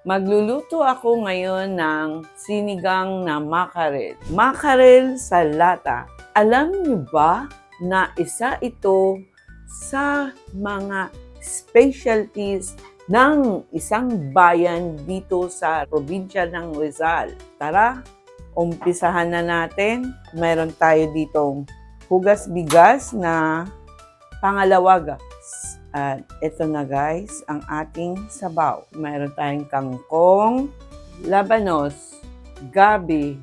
Magluluto ako ngayon ng sinigang na makarel. Makarel sa lata. Alam niyo ba na isa ito sa mga specialties ng isang bayan dito sa probinsya ng Rizal. Tara, umpisahan na natin. Meron tayo ditong hugas bigas na pangalawaga. At ito na guys, ang ating sabaw. Meron tayong kangkong, labanos, gabi,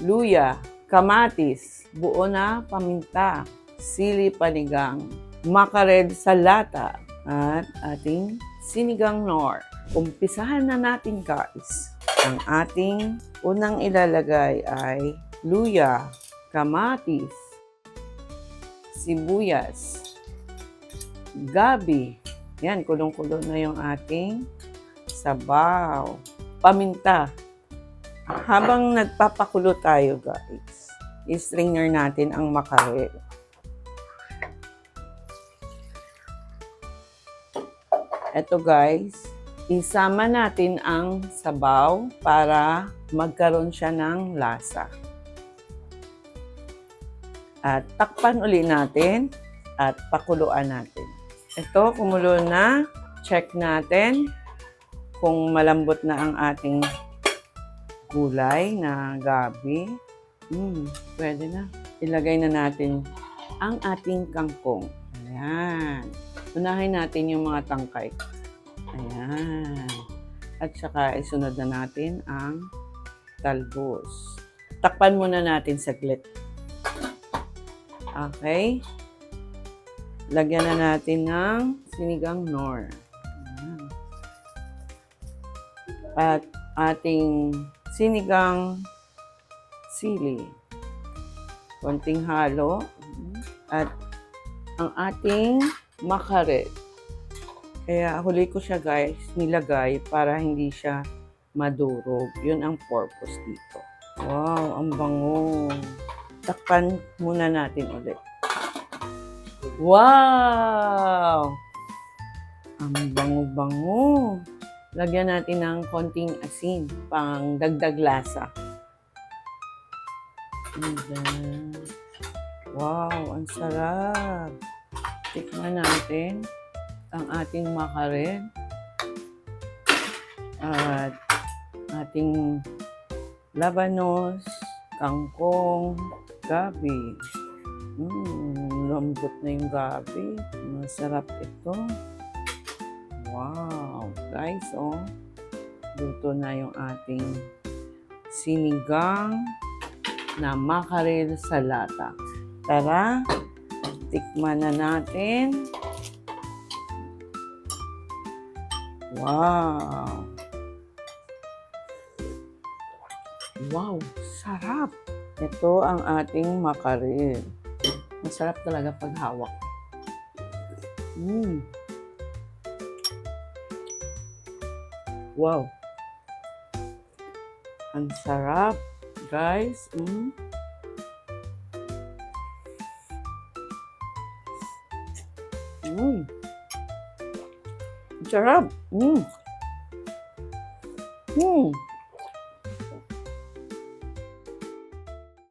luya, kamatis, buo na paminta, sili panigang, makarel sa lata, at ating sinigang nor. Umpisahan na natin guys. Ang ating unang ilalagay ay luya, kamatis, sibuyas, gabi. Yan, kulong-kulo na yung ating sabaw. Paminta. Habang nagpapakulo tayo, guys, i-stringer natin ang makarel. Ito guys, isama natin ang sabaw para magkaroon siya ng lasa. At takpan uli natin at pakuluan natin. Ito, kumulo na. Check natin kung malambot na ang ating gulay na gabi. Hmm, pwede na. Ilagay na natin ang ating kangkong. Ayan. Unahin natin yung mga tangkay. Ayan. At saka isunod na natin ang talbos. Takpan muna natin saglit. Okay. Lagyan na natin ng sinigang nor. At ating sinigang sili. Konting halo. At ang ating makarel. Kaya huli ko siya guys, nilagay para hindi siya madurog. Yun ang purpose dito. Wow, ang bango. Takpan muna natin ulit. Wow! Ang bango-bango. Lagyan natin ng konting asin pang dagdag lasa. Wow, ang sarap. Tikman natin ang ating makarel at ating labanos, kangkong, gabi. Mm, lambot na yung gabi. Masarap ito. Wow! Guys, oh. Luto na yung ating sinigang na makarel sa lata. Tara, tikman na natin. Wow! Wow! Sarap! Ito ang ating makarel. Masarap talaga pag hawak. Mm. Wow! Ang sarap, guys. Mm. Mm. Ang sarap. Mm. Mm.